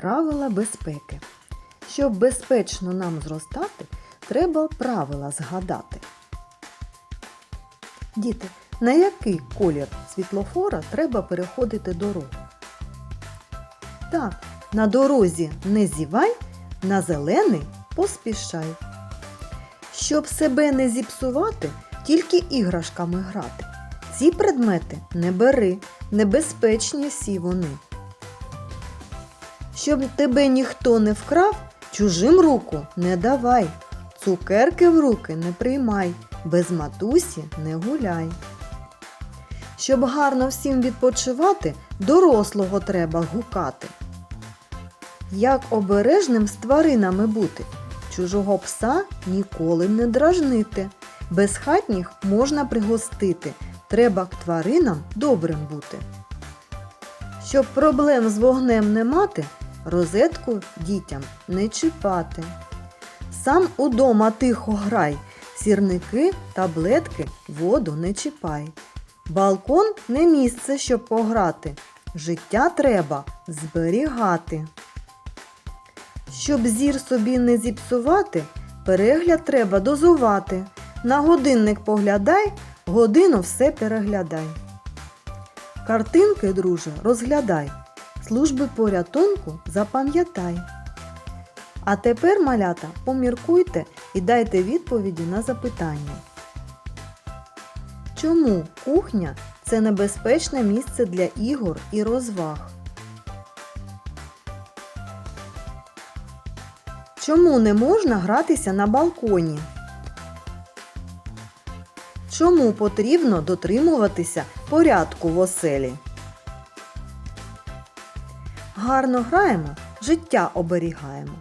Правила безпеки. Щоб безпечно нам зростати, треба правила згадати. Діти, на який колір світлофора треба переходити дорогу? Так, на дорозі не зівай, на зелений поспішай. Щоб себе не зіпсувати, тільки іграшками грати. Ці предмети не бери, небезпечні всі вони. Щоб тебе ніхто не вкрав, чужим руку не давай. Цукерки в руки не приймай, без матусі не гуляй. Щоб гарно всім відпочивати, дорослого треба гукати. Як обережним з тваринами бути, чужого пса ніколи не дражнити. Безхатніх можна пригостити, треба к тваринам добрим бути. Щоб проблем з вогнем не мати, розетку дітям не чіпати. Сам удома тихо грай, сірники, таблетки, воду не чіпай. Балкон не місце, щоб пограти. Життя треба зберігати. Щоб зір собі не зіпсувати, перегляд треба дозувати. На годинник поглядай, годину все переглядай. Картинки, друже, розглядай, служби порятунку запам'ятай. А тепер, малята, поміркуйте і дайте відповіді на запитання. Чому кухня це небезпечне місце для ігор і розваг? Чому не можна гратися на балконі? Чому потрібно дотримуватися порядку в оселі? Гарно граємо, життя оберігаємо.